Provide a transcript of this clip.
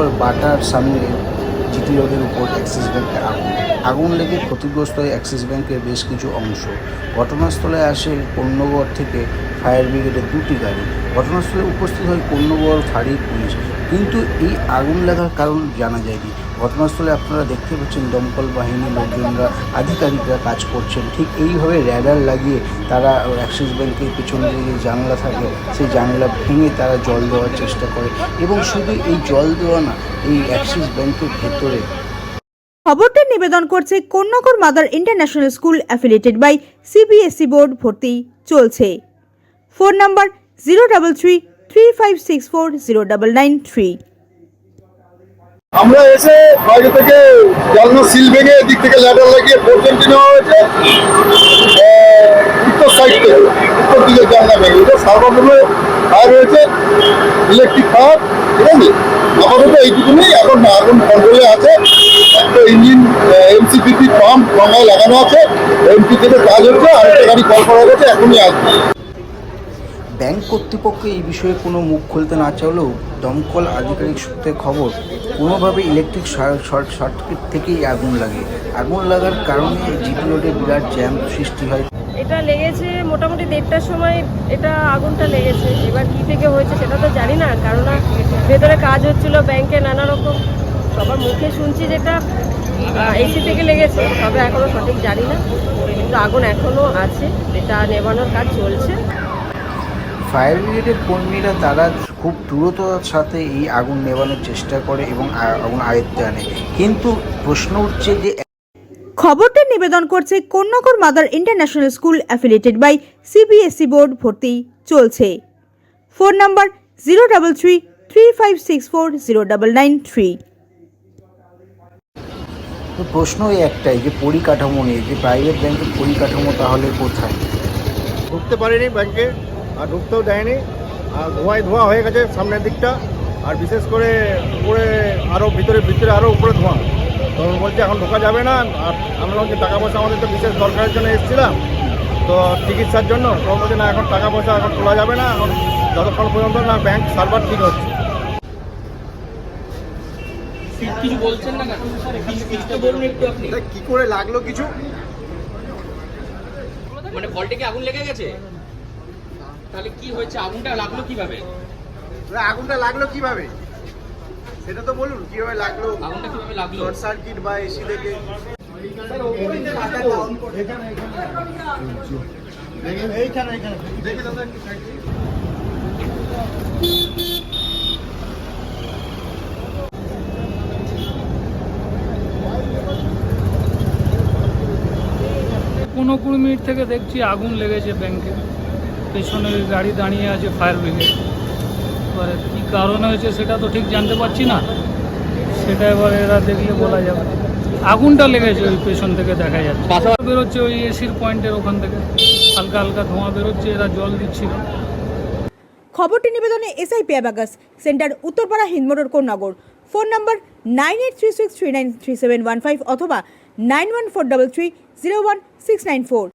Konnagar butter সামনে GT রোডের উপর অ্যাক্সিস ব্যাংকে আগুন। আগুন লেগে ক্ষতিগ্রস্ত হয় অ্যাক্সিস ব্যাঙ্কের বেশ কিছু অংশ। ঘটনাস্থলে আসে পণ্যগড় থেকে ফায়ার ব্রিগেডের দুটি গাড়ি। ঘটনাস্থলে উপস্থিত হয় পণ্যগড় ফাঁড়ি পুলিশ। কিন্তু এই আগুন লাগার কারণ জানা যায়নি। ঘটনাস্থলে আপনারা দেখতে পাচ্ছেন দমকল বাহিনীর লোকজনরা, আধিকারিকরা কাজ করছেন। ঠিক এইভাবে র্যাডার লাগিয়ে তারা অ্যাক্সিস ব্যাংকের পেছনে যে জানলা থাকে, সেই জানলা ভেঙে তারা জল দেওয়ার চেষ্টা করে। এবং শুধু এই জল দেওয়া না, এই অ্যাক্সিস ব্যাংকের ভেতরে খবরটি নিবেদন করছে কন্যাকর mother international school affiliated by CBSE board ভর্তি চলছে। Phone number zero double three five six four zero double nine three আমরা এসে বাইরে থেকে জালনা সিল ভেঙে এদিক থেকে ল্যাডার লাগিয়ে পর্যন্ত নেওয়া হয়েছে। উত্তর সাইড থেকে উত্তর দিকে জানলা ভেঙে। এটা সর্বপ্রথমে ফায়ার হয়েছে ইলেকট্রিক ফায়ার ঠিক আছে? আপাতত এইটুকুনি এখন আগুন কন্ট্রোলে আছে। একটা ইঞ্জিন এমসিপিপি পাম্প লাগানো আছে। এমপি থেকে কাজ হচ্ছে, আর একটা গাড়ি কল করা গেছে এখনই আসবে। ব্যাংক কর্তৃপক্ষ এই বিষয়ে কোনো মুখ খুলতে না চাইলেও দমকল আধিকারিক সূত্রে খবর, কোনোভাবে ইলেকট্রিক শর্ট সার্কিট থেকেই আগুন লাগে। আগুন লাগার কারণে জিপি রোডে বিরাট জ্যাম সৃষ্টি হয়। এটা লেগেছে মোটামুটি দেড়টার সময় এটা আগুনটা লেগেছে। এবার কি থেকে হয়েছে সেটা তো জানি না কারণ ভেতরে কাজ হচ্ছিল ব্যাংকে নানা রকম। সবার মুখে শুনছি যেটা এসি থেকে লেগেছে, তবে এখনও সঠিক জানি না। কিন্তু আগুন এখনও আছে, এটা নেভানোর কাজ চলছে। ফায়ার ব্রিগেডের কর্মীরা তারা খুব দ্রুততার সাথে এই আগুন নেভানোর চেষ্টা করে এবং আগুন আয়ত্তে আনে। কিন্তু প্রশ্ন উঠছে যে খবরটি নিবেদন করছে কন্যাকর mother international school affiliated by CBSE board ভর্তি চলছে। Phone number zero double three three five six four zero double nine three. তো প্রশ্ন এই একটাই যে পরিকাঠামো নিয়ে যে প্রাইভেট ব্যাংকের পরিকাঠামো তাহলে কোথায়? ঢুকতে পারেনি ব্যাংকে আর ঢুকতেও দেয়নি। আর ধোঁয়ায় ধোঁয়া হয়ে গেছে সামনের দিকটা। আর বিশেষ করে উপরে আরও ভিতরে ভিতরে আরও উপরে ধোঁয়া। তো বলছে এখন ঢোকা যাবে না। আর আমরা হচ্ছে টাকা পয়সা আমাদের তো বিশেষ দরকারের জন্য এসেছিলাম। তো চিকিৎসার জন্য তো বলছে না এখন টাকা পয়সা এখন তোলা যাবে না। এখন যতক্ষণ পর্যন্ত না ব্যাংক সার্ভার ঠিক হচ্ছে। কিছু বলছেন না কেন? কিছু কিছু তো বলুন একটু আপনি। কি করে লাগল কিছু? মানে ভল্টেকে আগুন লেগে গেছে? তাহলে কি হয়েছে? আগুনটা লাগল কীভাবে? আগুনটা লাগল কীভাবে? সেটা তো বলুন কীভাবে লাগল? আগুনটা কীভাবে লাগল? শর্ট সার্কিট বা এসি থেকে? এইখানে এইখানে দেখে দাদা একটু side দিয়ে। পনেরো কুড়ি মিনিট থেকে দেখছি আগুন লেগেছে ব্যাংকে। পেছনে গাড়ি দাঁড়িয়ে আছে ফায়ার ব্রিগেড এবারে কী কারণে হয়েছে সেটা তো ঠিক জানতে পারছি না। সেটা এবার এরা দেখলে বলা যাবে। আগুনটা লেগেছে ওই পেছন থেকে দেখা যাচ্ছে। পাশা- বেরোচ্ছে ওই এসির পয়েন্টের ওখান থেকে। হালকা হালকা ধোঁয়া বেরোচ্ছে, এরা জল দিচ্ছিল। খবরটি নিবেদনে SI পেয়াবাগাস centre Uttarpara Hindmotor Konnagar phone number nine eight three six three nine three seven one five অথবা nine one four double three zero one six nine four